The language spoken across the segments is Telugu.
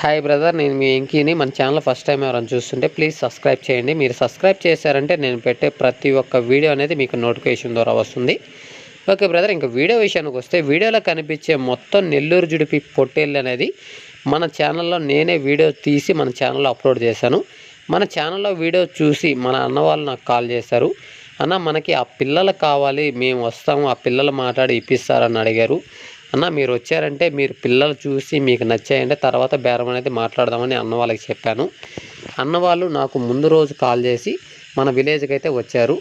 హాయ్ బ్రదర్ నేను మీ ఎంకీని మన ఛానల్ ఫస్ట్ టైం ఎవరైనా చూస్తుంటే ప్లీజ్ సబ్స్క్రైబ్ చేయండి. మీరు సబ్స్క్రైబ్ చేశారంటే నేను పెట్టే ప్రతి ఒక్క వీడియో అనేది మీకు నోటిఫికేషన్ ద్వారా వస్తుంది. ఓకే బ్రదర్ ఇంకా వీడియో విషయానికి వస్తే వీడియోలో కనిపించే మొత్తం నెల్లూరు జుడిపి పొట్టేళ్ళు అనేది మన ఛానల్లో నేనే వీడియో తీసి మన ఛానల్లో అప్లోడ్ చేశాను. మన ఛానల్లో వీడియో చూసి మన అన్న వాళ్ళు నాకు కాల్ చేశారు. అన్న మనకి ఆ పిల్లలు కావాలి. మేము వస్తాము. ఆ పిల్లలు మాట్లాడి ఇప్పిస్తారని అడిగారు. అన్న మీరు వచ్చారంటే మీరు పిల్లలు చూసి మీకు నచ్చాయంటే తర్వాత బేరం అనేది మాట్లాడదామని అన్న వాళ్ళకి చెప్పాను. అన్న వాళ్ళు నాకు ముందు రోజు కాల్ చేసి మన విలేజ్కి అయితే వచ్చారు.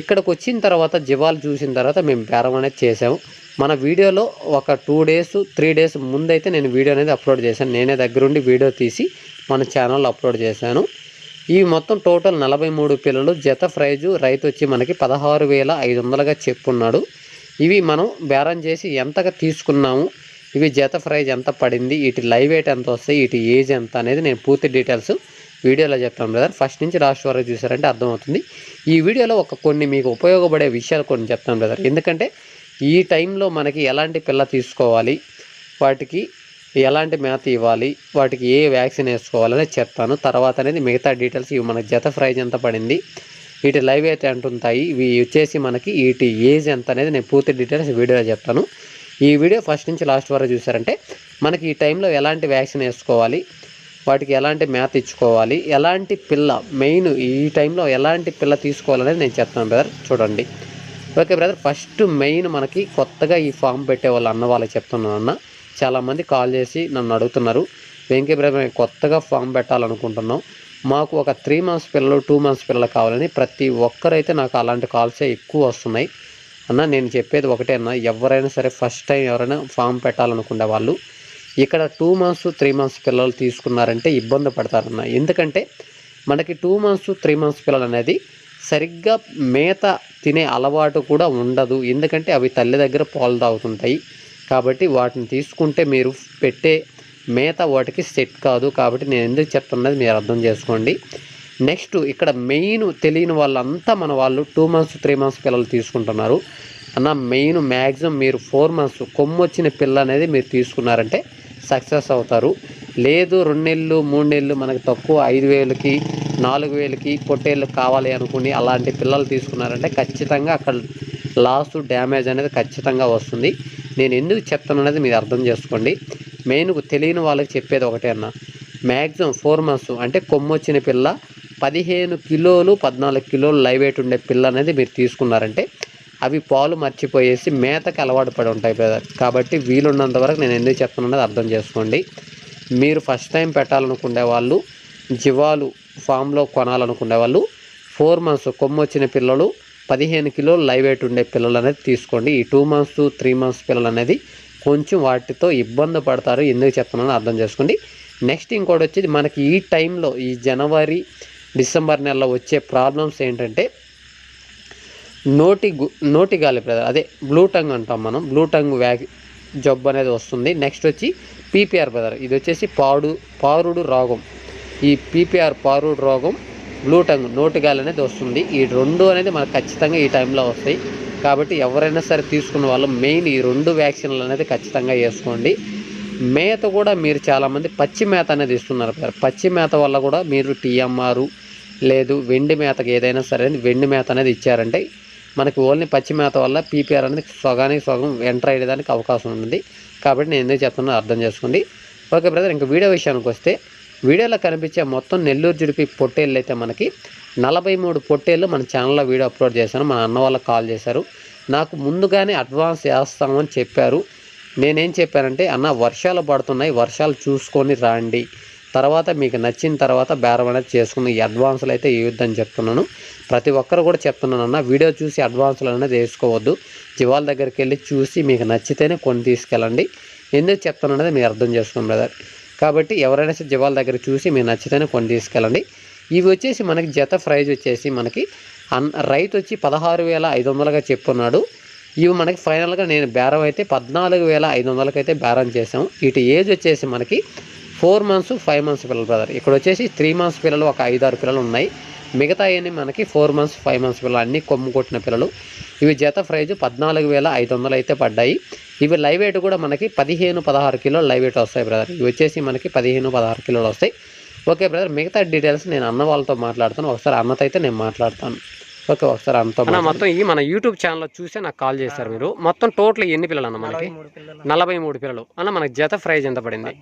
ఇక్కడికి వచ్చిన తర్వాత జీవాలు చూసిన తర్వాత మేము బేరం అనేది చేసాము మన వీడియోలో ఒక టూ డేస్ త్రీ డేస్ ముందైతే నేను వీడియో అనేది అప్లోడ్ చేశాను. నేనే దగ్గరుండి వీడియో తీసి మన ఛానల్లో అప్లోడ్ చేశాను. ఈ మొత్తం టోటల్ నలభై మూడు పిల్లలు జత ప్రైజు రైతు వచ్చి మనకి పదహారు వేల ఐదు వందలుగా చెప్పున్నాడు. ఇవి మనం బేరం చేసి ఎంతగా తీసుకున్నాము ఇవి జత ప్రైజ్ ఎంత పడింది ఇటు లైవ్ వెయిట్ ఎంత వస్తాయి ఇటు ఏజ్ ఎంత అనేది నేను పూర్తి డీటెయిల్స్ వీడియోలో చెప్తాను బ్రదర్. ఫస్ట్ నుంచి లాస్ట్ వరకు చూసారంటే అర్థమవుతుంది. ఈ వీడియోలో ఒక కొన్ని మీకు ఉపయోగపడే విషయాలు కొన్ని చెప్తాను బ్రదర్. ఎందుకంటే ఈ టైంలో మనకి ఎలాంటి పిల్ల తీసుకోవాలి వాటికి ఎలాంటి మేత ఇవ్వాలి వాటికి ఏ వ్యాక్సిన్ వేసుకోవాలనేది చెప్తాను. తర్వాత అనేది మిగతా డీటెయిల్స్ ఇవి మన జత ప్రైజ్ ఎంత పడింది వీటి లైవ్ అయితే అంటుంటాయి. ఇవి వచ్చేసి మనకి వీటి ఏజ్ ఎంత అనేది నేను పూర్తి డీటెయిల్స్ వీడియోలో చెప్తాను. ఈ వీడియో ఫస్ట్ నుంచి లాస్ట్ వరకు చూసారంటే మనకి ఈ టైంలో ఎలాంటి వ్యాక్సిన్ వేసుకోవాలి వాటికి ఎలాంటి మేత ఇచ్చుకోవాలి ఎలాంటి పిల్ల మెయిన్ ఈ టైంలో ఎలాంటి పిల్ల తీసుకోవాలనేది నేను చెప్తాను బ్రదర్. చూడండి. ఓకే బ్రదర్ ఫస్ట్ మెయిన్ మనకి కొత్తగా ఈ ఫామ్ పెట్టే వాళ్ళు అన్న వాళ్ళకి చెప్తున్నాను అన్న. చాలామంది కాల్ చేసి నన్ను అడుగుతున్నారు. వెంకీ బ్రదర్ మేము కొత్తగా ఫామ్ పెట్టాలనుకుంటున్నాం. మాకు ఒక త్రీ మంత్స్ పిల్లలు టూ మంత్స్ పిల్లలు కావాలని ప్రతి ఒక్కరైతే నాకు అలాంటి కాల్సే ఎక్కువ వస్తున్నాయి. అన్న నేను చెప్పేది ఒకటే అన్న ఎవరైనా సరే ఫస్ట్ టైం ఎవరైనా ఫామ్ పెట్టాలనుకునే వాళ్ళు ఇక్కడ టూ మంత్స్ త్రీ మంత్స్ పిల్లలు తీసుకున్నారంటే ఇబ్బంది పడతారన్న ఎందుకంటే మనకి టూ మంత్స్ త్రీ మంత్స్ పిల్లలు అనేది సరిగ్గా మేత తినే అలవాటు కూడా ఉండదు. ఎందుకంటే అవి తల్లి దగ్గర పాలు తాగుతుంటాయి. కాబట్టి వాటిని తీసుకుంటే మీరు పెట్టే మేత వాటికి సెట్ కాదు కాబట్టి నేను ఎందుకు చెప్తున్నది మీరు అర్థం చేసుకోండి. నెక్స్ట్ ఇక్కడ మెయిన్ తెలియని వాళ్ళంతా మన వాళ్ళు టూ మంత్స్ త్రీ మంత్స్ పిల్లలు తీసుకుంటున్నారు. అన్న మెయిన్ మ్యాక్సిమం మీరు ఫోర్ మంత్స్ కొమ్ము వచ్చిన పిల్ల అనేది మీరు తీసుకున్నారంటే సక్సెస్ అవుతారు. లేదు రెండు నెలలు మూడు నెలలు మనకు తక్కువ ఐదు వేలకి నాలుగు వేలకి పొట్టేళ్ళు కావాలి అనుకుని అలాంటి పిల్లలు తీసుకున్నారంటే ఖచ్చితంగా అక్కడ లాస్ డ్యామేజ్ అనేది ఖచ్చితంగా వస్తుంది. నేను ఎందుకు చెప్తాను అనేది మీరు అర్థం చేసుకోండి. మెయిన్గా తెలియని వాళ్ళకి చెప్పేది ఒకటే అన్న. మ్యాక్సిమం ఫోర్ మంత్స్ అంటే కొమ్ము వచ్చిన పిల్ల పదిహేను కిలోలు పద్నాలుగు కిలోలు లైవ్ వెయిట్ ఉండే పిల్ల అనేది మీరు తీసుకున్నారంటే అవి పాలు మర్చిపోయేసి మేతకి అలవాటు పడి ఉంటాయి బ్రదర్ కాబట్టి వీలున్నంత వరకు నేను ఎందుకు చెప్తున్నానో అర్థం చేసుకోండి. మీరు ఫస్ట్ టైం పెట్టాలనుకునే వాళ్ళు జీవాలు ఫామ్లో కొనాలనుకునే వాళ్ళు ఫోర్ మంత్స్ కొమ్ము వచ్చిన పిల్లలు పదిహేను కిలోలు లైవ్ వెయిట్ ఉండే పిల్లలు అనేది తీసుకోండి. ఈ టూ మంత్స్ త్రీ మంత్స్ పిల్లలు అనేది కొంచెం వాటితో ఇబ్బంది పడతారు. ఎందుకు చెప్తున్నానో అర్థం చేసుకోండి. నెక్స్ట్ ఇంకోటి వచ్చేది మనకి ఈ టైంలో ఈ జనవరి డిసెంబర్ నెలలో వచ్చే ప్రాబ్లమ్స్ ఏంటంటే నోటి గు- నోటి గాలి బ్రదర్ అదే బ్లూ టంగ్ అంటాం మనం. బ్లూ టంగ్ వ్యాక్ జబ్బు అనేది వస్తుంది. నెక్స్ట్ వచ్చి పీపీఆర్ బ్రదర్. ఇది వచ్చేసి పాడు పారుడు రోగం. ఈ పీపీఆర్ పారుడు రోగం బ్లూ టంగ్ నోటి గాలి అనేది వస్తుంది. ఈ రెండు అనేది మనకు ఖచ్చితంగా ఈ టైంలో వస్తాయి. కాబట్టి ఎవరైనా సరే తీసుకున్న వాళ్ళు మెయిన్ ఈ రెండు వ్యాక్సిన్లు అనేది ఖచ్చితంగా వేసుకోండి. మేత కూడా మీరు చాలామంది పచ్చి మేత అనేది ఇస్తున్నారు పచ్చి మేత వల్ల కూడా మీరు టీఎంఆర్ లేదు వెండి మేతకి ఏదైనా సరే వెండి మేత అనేది ఇచ్చారంటే మనకి ఓన్లీ పచ్చి మేత వల్ల పీపీఆర్ అనేది సగానికి సగం ఎంటర్ అయ్యేదానికి అవకాశం ఉంది. కాబట్టి నేను ఎందుకు చెప్తున్నా అర్థం చేసుకోండి. ఓకే బ్రదర్ ఇంకా వీడియో విషయానికి వస్తే వీడియోలో కనిపించే మొత్తం నెల్లూరు జుడిపి పొట్టేళ్ళు అయితే మనకి నలభై మూడు పొట్టేళ్ళు మన ఛానల్లో వీడియో అప్లోడ్ చేశాను. మన అన్న వాళ్ళకి కాల్ చేశారు. నాకు ముందుగానే అడ్వాన్స్ వేస్తామని చెప్పారు. నేనేం చెప్పానంటే అన్న వర్షాలు పడుతున్నాయి. వర్షాలు చూసుకొని రాండి. తర్వాత మీకు నచ్చిన తర్వాత బేరం అనేది చేసుకుని ఈ అడ్వాన్సులు అయితే ఇవ్వద్దని చెప్తున్నాను. ప్రతి ఒక్కరు కూడా చెప్తున్నాను అన్న వీడియో చూసి అడ్వాన్సులు అనేది వేసుకోవద్దు. జీవాల దగ్గరికి వెళ్ళి చూసి మీకు నచ్చితేనే కొని తీసుకెళ్ళండి. ఎందుకు చెప్తాను అనేది మీరు అర్థం చేసుకోండి బ్రదర్. కాబట్టి ఎవరైనా సరే జీవాల దగ్గర చూసి మీరు నచ్చితేనే కొని తీసుకెళ్ళండి. ఇవి వచ్చేసి మనకి జత ప్రైజ్ వచ్చేసి మనకి అన్ రైతు వచ్చి పదహారు వేల ఐదు వందలుగా చెప్పున్నాడు. ఇవి మనకి ఫైనల్గా నేను బేరం అయితే పద్నాలుగు వేల ఐదు వందలకైతే బేరం చేసాం వీటి ఏజ్ వచ్చేసి మనకి ఫోర్ మంత్స్ ఫైవ్ మంత్స్ పిల్లలు బ్రదర్. ఇక్కడ వచ్చేసి త్రీ మంత్స్ పిల్లలు ఒక ఐదారు పిల్లలు ఉన్నాయి. మిగతా అన్ని మనకి ఫోర్ మంత్స్ ఫైవ్ మంత్స్ పిల్లలు అన్ని కొమ్ము కొట్టిన పిల్లలు. ఇవి జత ప్రైజ్ పద్నాలుగు వేల ఐదు వందలు అయితే పడ్డాయి. ఇవి లైవ్ వెయిట్ కూడా మనకి పదిహేను పదహారు కిలోలు లైవ్ వెయిట్ వస్తాయి బ్రదర్ ఇవి వచ్చేసి మనకి పదిహేను పదహారు కిలోలు వస్తాయి. ఓకే బ్రదర్ మిగతా డీటెయిల్స్ నేను అన్న వాళ్ళతో మాట్లాడతాను. ఒకసారి అన్నతో అయితే నేను మాట్లాడతాను. ఓకే ఒకసారి అన్నతో మొత్తం ఈ మన యూట్యూబ్ ఛానల్లో చూసే నాకు కాల్ చేశారు మీరు. మొత్తం టోటల్ ఎన్ని పిల్లలు అన్న మనకి? నలభై మూడు పిల్లలు. అన్న మనకి జత ప్రైజ్ ఎంత పడింది.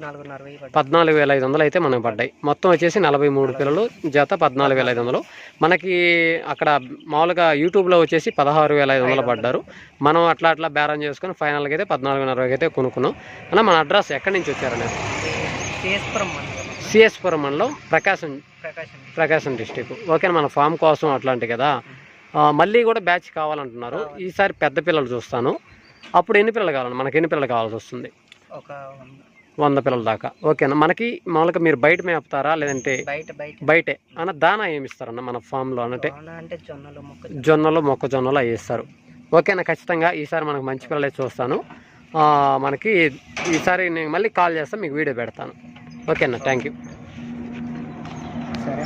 పద్నాలుగు వేల ఐదు వందలు అయితే మనకు పడ్డాయి. మొత్తం వచ్చేసి నలభై మూడు పిల్లలు జత పద్నాలుగు వేల ఐదు వందలు. మనకి అక్కడ మామూలుగా యూట్యూబ్లో వచ్చేసి పదహారు వేల ఐదు వందలు పడ్డారు. మనం అట్లా అట్లా బేరం చేసుకుని ఫైనల్గా అయితే పద్నాలుగున్నరకి అయితే కొనుక్కున్నాం. అన్న మన అడ్రస్ ఎక్కడి నుంచి వచ్చారన్న సిఎస్పురం మండలం సిఎస్పురం మండలం ప్రకాశం ప్రకాశం డిస్టిక్. ఓకే మన ఫామ్ కోసం అట్లాంటి కదా. మళ్ళీ కూడా బ్యాచ్ కావాలంటున్నారు. ఈసారి పెద్ద పిల్లలు చూస్తాను. అప్పుడు ఎన్ని పిల్లలు కావాలన్న మనకి ఎన్ని పిల్లలు కావాల్సి వస్తుంది? వంద. పిల్లల దాకా. ఓకేనా మనకి మామూలుగా మీరు బయట మేపుతారా? లేదంటే బయట అన్న దానా ఏమి ఇస్తారన్న మన ఫామ్లో అంటే జొన్నలు మొక్క జొన్నలు మొక్కజొన్నలు అవి ఇస్తారు. ఓకేనా ఖచ్చితంగా ఈసారి మనకు మంచి పిల్లలే చూస్తాను. మనకి ఈసారి నేను మళ్ళీ కాల్ చేస్తాను మీకు వీడియో పెడతాను. ఓకే అన్న థ్యాంక్ యూ. సరే.